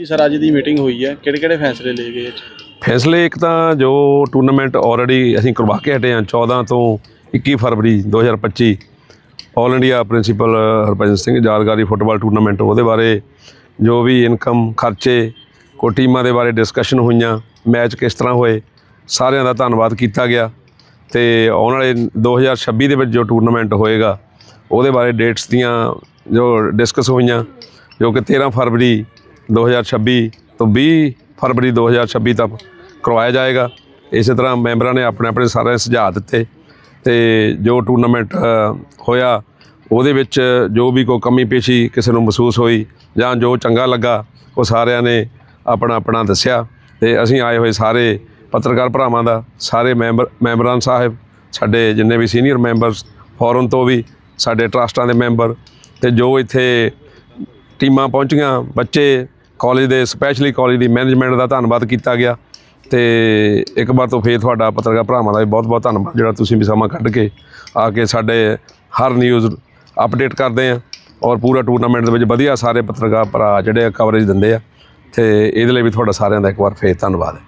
ਜੀ ਸਰ, ਅੱਜ ਦੀ ਮੀਟਿੰਗ ਹੋਈ ਹੈ। ਕਿਹੜੇ ਕਿਹੜੇ ਫੈਸਲੇ ਲਏ ਗਏ ਫੈਸਲੇ ਇੱਕ ਤਾਂ ਜੋ ਟੂਰਨਾਮੈਂਟ ਆਲਰੇਡੀ ਅਸੀਂ ਕਰਵਾ ਕੇ ਹਟੇ ਹਾਂ 14 ਤੋਂ 21 ਫਰਵਰੀ 2025 all India principal Harbhajan Singh ਯਾਦਗਾਰੀ ਫੁੱਟਬਾਲ ਟੂਰਨਾਮੈਂਟ ਉਹਦੇ ਬਾਰੇ ਜੋ ਵੀ ਇਨਕਮ ਖਰਚੇ ਕੋ ਟੀਮਾਂ ਦੇ ਬਾਰੇ ਡਿਸਕਸ਼ਨ ਹੋਈਆਂ ਮੈਚ ਕਿਸ ਤਰ੍ਹਾਂ ਹੋਏ, ਸਾਰਿਆਂ ਦਾ ਧੰਨਵਾਦ ਕੀਤਾ ਗਿਆ। ਤੇ ਆਉਣ ਵਾਲੇ 2026 ਦੇ ਵਿੱਚ ਜੋ ਟੂਰਨਾਮੈਂਟ ਹੋਏਗਾ, ਉਹਦੇ ਬਾਰੇ ਡੇਟਸ ਦੀਆਂ ਜੋ ਡਿਸਕਸ ਹੋਈਆਂ, ਜੋ ਕਿ 13 ਫਰਵਰੀ 2026 ਤੋਂ 20 ਫਰਵਰੀ 2026 ਤੱਕ ਕਰਵਾਇਆ ਜਾਏਗਾ। ਇਸੇ ਤਰ੍ਹਾਂ ਮੈਂਬਰਾਂ ਨੇ ਆਪਣੇ ਆਪਣੇ ਸਾਰੇ ਸੁਝਾਅ ਦਿੱਤੇ ਤੇ ਜੋ ਟੂਰਨਾਮੈਂਟ ਹੋਇਆ, ਉਹਦੇ ਵਿੱਚ ਜੋ ਵੀ ਕੋਈ ਕਮੀ ਪੇਸ਼ੀ ਕਿਸੇ ਨੂੰ ਮਹਿਸੂਸ ਹੋਈ ਜਾਂ ਜੋ ਚੰਗਾ ਲੱਗਾ, ਉਹ ਸਾਰਿਆਂ ਨੇ ਆਪਣਾ ਆਪਣਾ ਦੱਸਿਆ ਤੇ ਅਸੀਂ ਆਏ ਹੋਏ ਸਾਰੇ ਪੱਤਰਕਾਰ ਭਰਾਵਾਂ ਦਾ, ਸਾਰੇ ਮੈਂਬਰ, ਮੈਂਬਰਾਂ ਸਾਹਿਬ, ਸਾਡੇ ਜਿੰਨੇ ਵੀ ਸੀਨੀਅਰ ਮੈਂਬਰਸ ਫੋਰਨ ਤੋਂ ਵੀ, ਸਾਡੇ ਟਰਸਟਾਂ ਦੇ ਮੈਂਬਰ ਤੇ ਜੋ ਇੱਥੇ ਟੀਮਾਂ ਪਹੁੰਚੀਆਂ, ਬੱਚੇ ਕਾਲਜ ਦੇ ਸਪੈਸ਼ਲੀ ਕਾਲਜ ਦੀ ਮੈਨੇਜਮੈਂਟ ਦਾ ਧੰਨਵਾਦ ਕੀਤਾ ਗਿਆ। ਤੇ ਇੱਕ ਵਾਰ ਤੋਂ ਫੇਰ ਤੁਹਾਡਾ ਪੱਤਰਕਾਰ ਭਰਾਵਾਂ ਦਾ ਵੀ ਬਹੁਤ ਬਹੁਤ ਧੰਨਵਾਦ, ਜਿਹੜਾ ਤੁਸੀਂ ਵੀ ਸਮਾਂ ਕੱਢ ਕੇ ਆ ਕੇ ਸਾਡੇ ਹਰ ਨਿਊਜ਼ ਅਪਡੇਟ ਕਰਦੇ ਆ ਔਰ ਪੂਰਾ ਟੂਰਨਾਮੈਂਟ ਦੇ ਵਿੱਚ ਵਧੀਆ ਸਾਰੇ ਪੱਤਰਕਾਰ ਭਰਾ ਜਿਹੜੇ ਕਵਰੇਜ ਦਿੰਦੇ ਆ। ਤੇ ਇਹਦੇ ਲਈ ਵੀ ਤੁਹਾਡਾ ਸਾਰਿਆਂ ਦਾ ਇੱਕ ਵਾਰ ਫੇਰ ਧੰਨਵਾਦ। ਹੈ